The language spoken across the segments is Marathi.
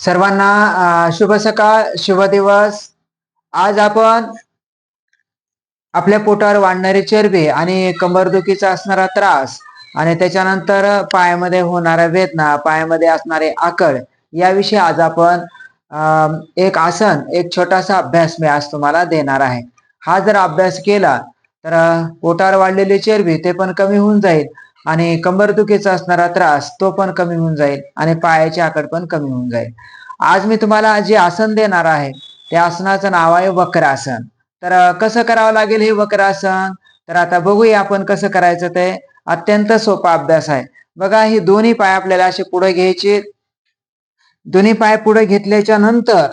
सर्वांना शुभ सकाळ शुभ दिवस. आज आपण आपल्या पोटावर वाढणारी चरबी आणि कंबरदुखीचा असणारा त्रास आणि त्याच्यानंतर पायामध्ये होणाऱ्या वेदना पायामध्ये असणारे आकड याविषयी आज आपण एक आसन एक छोटासा अभ्यास मी आज तुम्हाला देणार आहे. हा जर अभ्यास केला तर पोटावर वाढलेली चरबी ते पण कमी होऊन जाईल. आणि कंबरदुखीचा असणारा त्रास तो पण कमी होऊन जाईल आणि पायाची आकड पण कमी होऊन जाईल. आज मी तुम्हाला जे आसन देणार आहे त्या आसनाचं नाव आहे वक्रासन. तर कसं करावं लागेल हे वक्रासन? तर आता बघूया आपण कसं करायचं ते. अत्यंत सोपा अभ्यास आहे. बघा ही दोन्ही पाय आपल्याला असे पुढे घ्यायचे. दोन्ही पाय पुढे घेतल्याच्या नंतर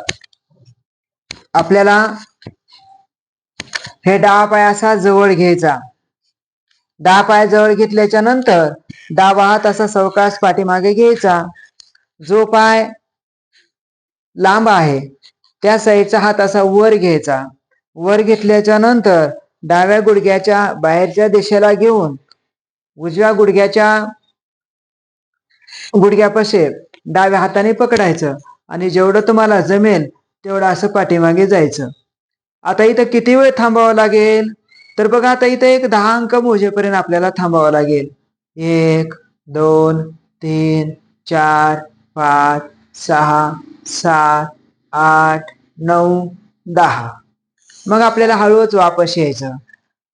आपल्याला हे डावा पाय असा जवळ घ्यायचा. दहा पाय जवळ घेतल्याच्या नंतर डावा हात असा सवकाश पाठीमागे घ्यायचा. जो पाय लांब आहे त्या साईडचा हात असा वर घ्यायचा. वर घेतल्याच्या नंतर डाव्या गुडघ्याच्या बाहेरच्या दिशेला घेऊन उजव्या गुडघ्याच्या गुडघ्यापाशी डाव्या हाताने पकडायचं आणि जेवढं तुम्हाला जमेल तेवढं असं पाठीमागे जायचं. आता इथं किती वेळ थांबावं लागेल? तर बघा आता इथं एक दहा अंक मोजेपर्यंत आपल्याला थांबावं लागेल. एक दोन तीन चार पाच सहा सात आठ नऊ दहा. मग आपल्याला हळूच वापस यायचं.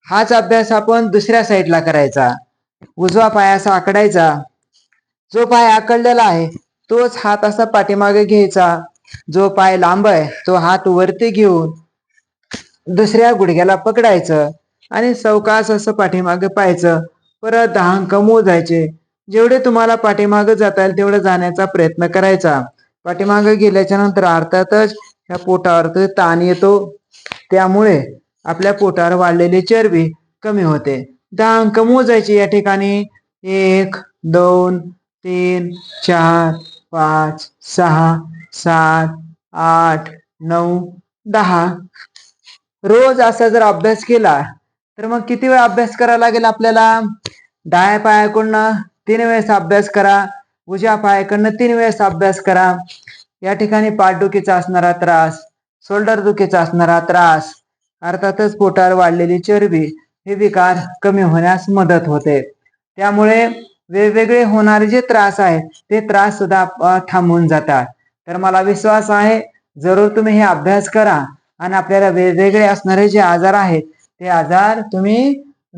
हाच अभ्यास आपण दुसऱ्या साईडला करायचा. उजवा पाय असा आकडायचा. जो पाय आकडलेला आहे तोच हात असा पाठीमागे घ्यायचा. जो पाय लांब आहे तो हात वरती घेऊन दुसऱ्या गुडघ्याला पकडायचं. आणि सवकास असं पाठीमागे पाहायचं. परत दहा अंक मोजायचे जेवढे तुम्हाला पाठीमागे जाता येईल तेवढं जाण्याचा प्रयत्न करायचा. पाठीमागे गेल्याच्यानंतर अर्थातच ह्या पोटावर ताण येतो. त्यामुळे आपल्या पोटावर वाढलेली चरबी कमी होते. दहा अंक मोजायचे या ठिकाणी. एक दोन तीन चार पाच सहा सात आठ नऊ दहा. रोज असा जर अभ्यास केला तर मग किती वेळ अभ्यास करावा लागेल आपल्याला? डाव्या पायाकडनं तीन वेळेस अभ्यास करा. उजव्या पायाकडनं तीन वेळेस अभ्यास करा. या ठिकाणी पाठदुखीचा असणारा त्रास शोल्डर दुखीचा असणारा त्रास अर्थातच पोटावर वाढलेली चरबी हे विकार कमी होण्यास मदत होते. त्यामुळे वेगवेगळे होणारे जे त्रास आहेत ते त्रास सुद्धा थांबून जातात. तर मला विश्वास आहे जरूर तुम्ही हे अभ्यास करा. आणि आपल्याला वेगवेगळे असणारे जे आजार आहेत ते आजार तुम्ही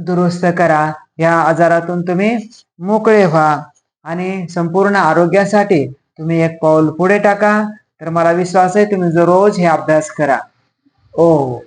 दुरुस्त करा. या आजारातून तुम्ही मोकळे व्हा आणि संपूर्ण आरोग्यासाठी तुम्ही एक पाऊल पुढे टाका. तर मला विश्वास आहे तुम्ही जो रोज हे अभ्यास करा. ओ.